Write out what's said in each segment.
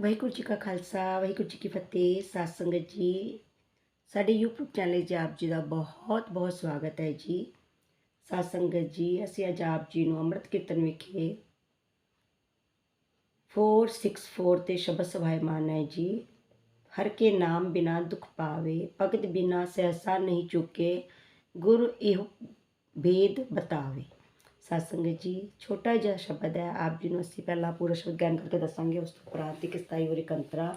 ਵਾਹਿਗੁਰੂ ਜੀ ਕਾ ਖਾਲਸਾ, ਵਾਹਿਗੁਰੂ ਜੀ ਕੀ ਫਤਿਹ, ਸਾਧ ਸੰਗਤ ਜੀ। ਸਾਡੇ YouTube ਚੈਨਲ 'ਤੇ ਆਪ ਜੀ ਦਾ ਬਹੁਤ ਬਹੁਤ ਸਵਾਗਤ ਹੈ ਜੀ। ਸਾਧ ਸੰਗਤ ਜੀ, ਅਸੀਂ ਅੱਜ ਆਪ ਜੀ ਨੂੰ ਅੰਮ੍ਰਿਤ ਕੀਰਤਨ ਵਿਖੇ 464 ਤੇ ਸ਼ਬਦ ਸਵਾਇਮਾਨ ਹੈ ਜੀ। ਹਰ ਕੇ ਨਾਮ ਬਿਨਾ ਦੁਖ ਪਾਵੇ, ਭਗਤ ਬਿਨਾ ਸਹਸਾ ਨਹੀਂ ਚੁੱਕੇ, ਗੁਰ ਇਹ ਭੇਦ ਬਤਾਵੇ। ਸਾਧ ਸੰਗਤ ਜੀ, ਛੋਟਾ ਜਿਹਾ ਸ਼ਬਦ ਹੈ, ਆਪ ਜੀ ਨੂੰ ਅਸੀਂ ਪਹਿਲਾਂ ਪੂਰਾ ਸ਼ਬਦ ਗਾਇਨ ਕਰਕੇ ਦੱਸਾਂਗੇ, ਉਸ ਤੋਂ ਉਪਰੰਤ ਇੱਕ ਸਤਾਈ ਵਾਰੀ ਕੰਤਰਾ।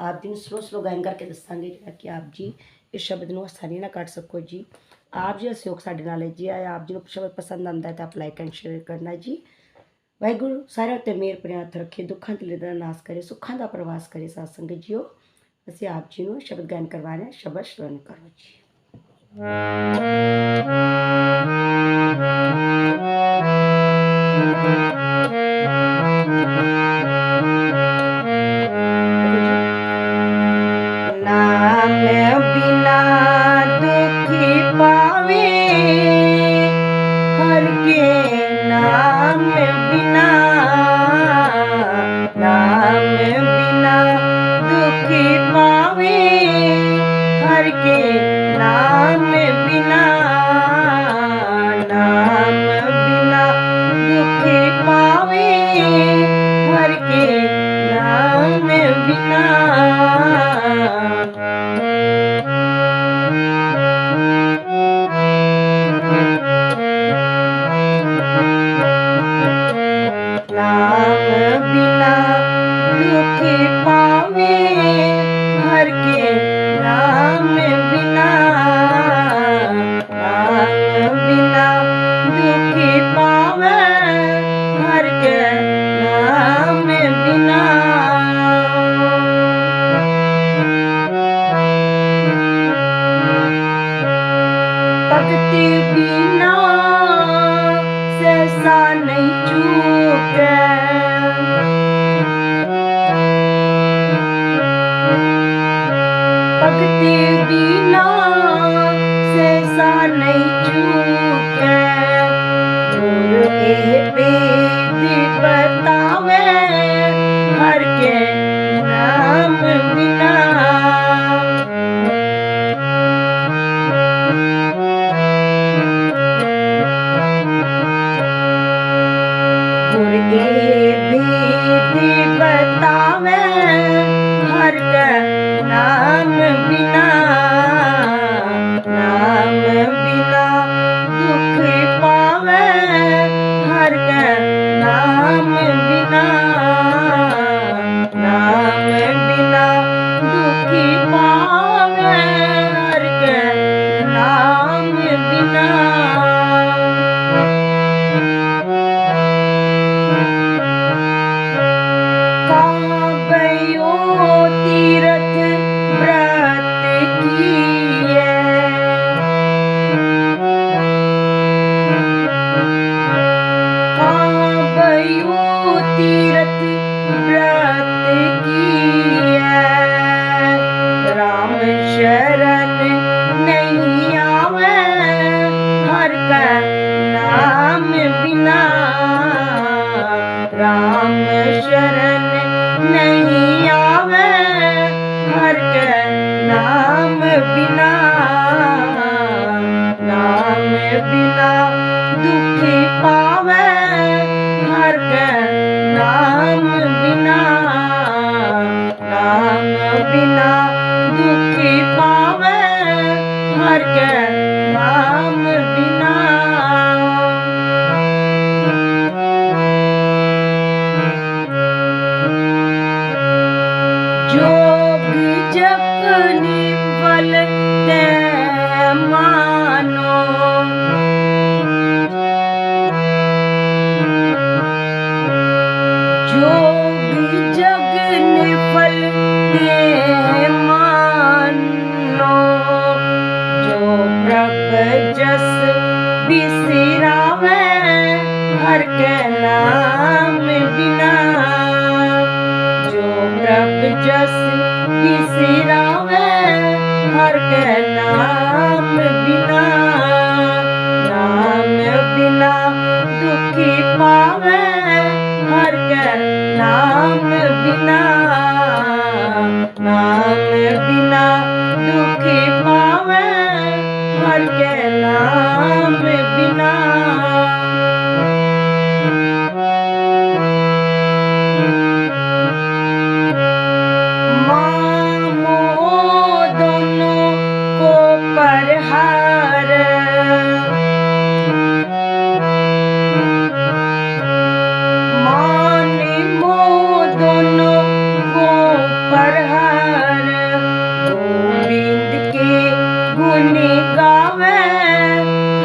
ਆਪ ਜੀ ਨੂੰ ਸਲੋ ਸਲੋ ਗਾਇਨ ਕਰਕੇ ਦੱਸਾਂਗੇ ਜਿਹੜਾ ਕਿ ਆਪ ਜੀ ਇਸ ਸ਼ਬਦ ਨੂੰ ਆਸਾਨੀ ਨਾਲ ਕੱਢ ਸਕੋ ਜੀ। ਆਪ ਜੀ ਦਾ ਸਹਿਯੋਗ ਸਾਡੇ ਨਾਲ ਹੈ ਜੀ, ਆਏ ਆਪ ਜੀ ਨੂੰ ਸ਼ਬਦ ਪਸੰਦ ਆਉਂਦਾ ਹੈ ਤਾਂ ਆਪ ਲਾਈਕ ਐਂਡ ਸ਼ੇਅਰ ਕਰਨਾ ਜੀ। ਵਾਹਿਗੁਰੂ, ਸਾਰਿਆਂ ਉੱਤੇ ਮਿਹਰ ਭਰਿਆ ਹੱਥ ਰੱਖੇ, ਦੁੱਖਾਂ ਤੇ ਦਾ ਨਾਸ ਕਰੇ, ਸੁੱਖਾਂ ਦਾ ਪ੍ਰਵਾਸ ਕਰੇ ਸਾਧ ਸੰਗਤ ਜੀਓ। ਅਸੀਂ ਆਪ ਜੀ ਨੂੰ ਸ਼ਬਦ ਗਾਇਨ ਕਰਵਾ ਰਹੇ ਹਾਂ, ਸ਼ਬਦ ਸ਼ਰਵਣ ਕਰੋ ਜੀ।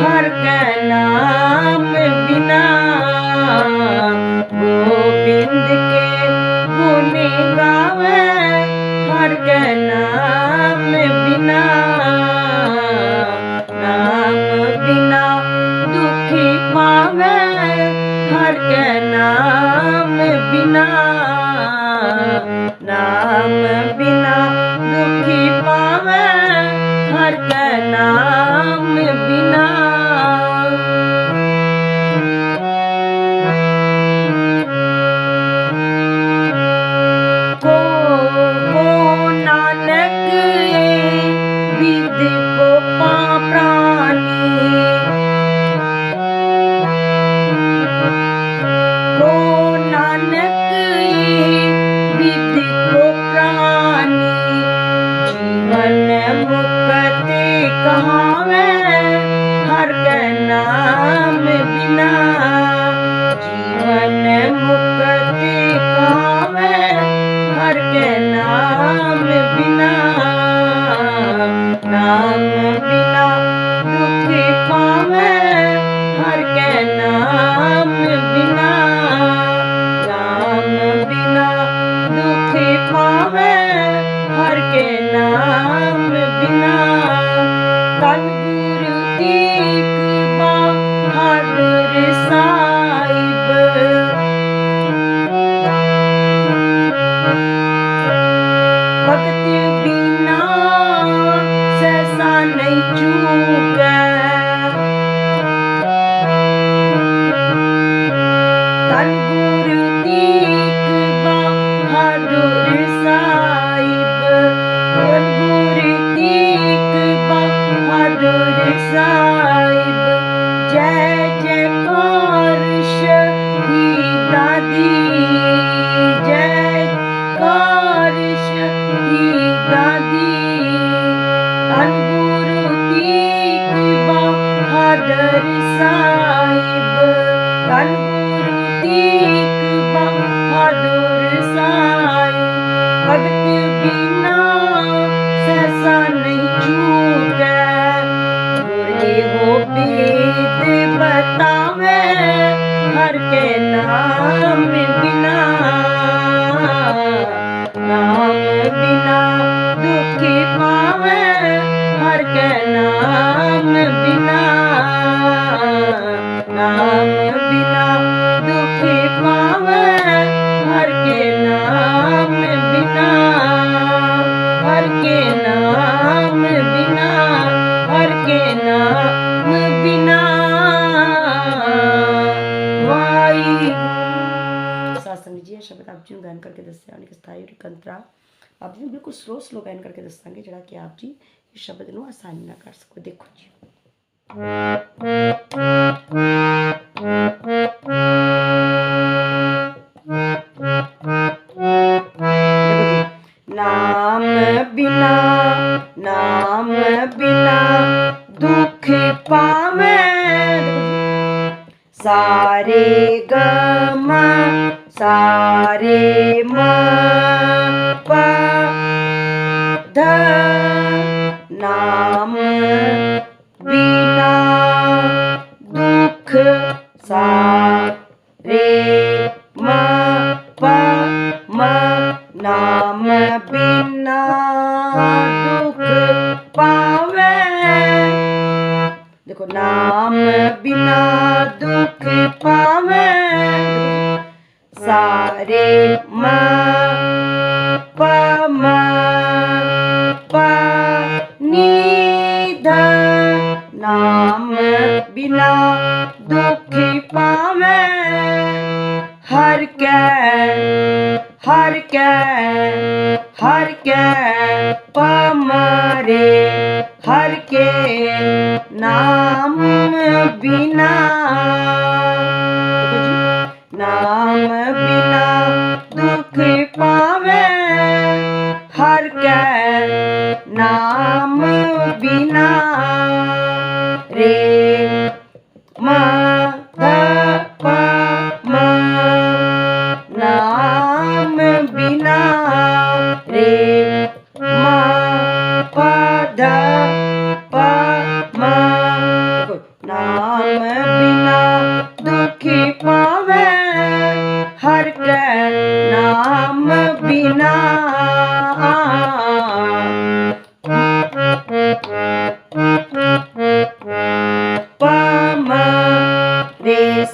यार नाम बिना गोविंद के गुन गावे हर नाम बिना नाम बिना दुखी पावे। हर का बिना नाम बिना दुखी पावे। हर साहिब जय नाम बिना दुखी पावे हर के नाम बिना हर के नाम बिना हर के नाम बिना वाई शब्द आप जी गायन करके दस्ते कंतरा आप जी बिल्कुल स्लो स्लो गायन करके दस्तांगे जरा कि आप जी इस शब्द को आसानी ना कर सको देखो जी नाम बिना नाम बिना दुख पावे। सारे गम सारे देखो, नाम बिना दुख पावे। सारे म प म प नी ध नाम बिना दुख पावे। हर के हर के हर के पमरे बिना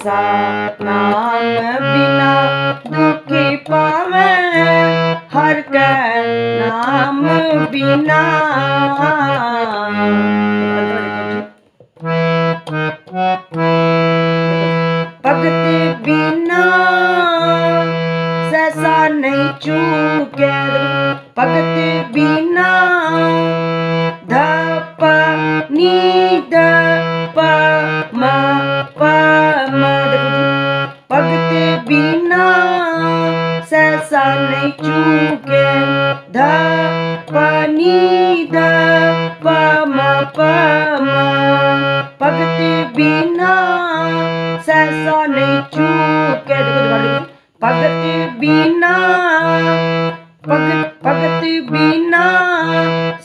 नाम बिना दुखी पावे हर क नाम बिना भक्ति बिना ससा नहीं चूके भक्ति बिना धप नी द मा नहीं चूके, ध प नी द प म प बिना सहसा नहीं चूके। भगत बिना भगत बिना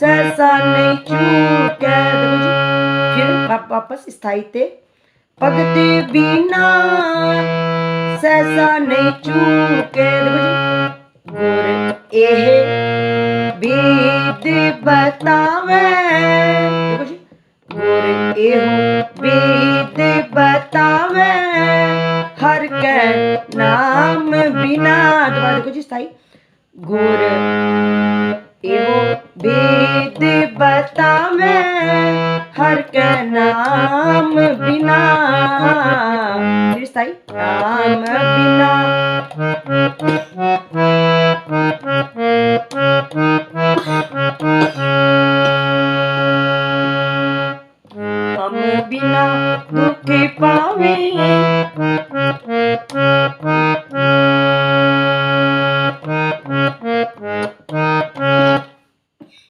सहसा नहीं चूके। फिर वापस स्थायी ते भगत बिना सहसा नहीं चूके गुर एह वेद बतावे गुर एह वेद बतावे हर के नाम बिना दोबारा देखो जी, स्थायी। गुर एहो वेद बतावे हर के नाम बिना फिर स्थायी नाम बिना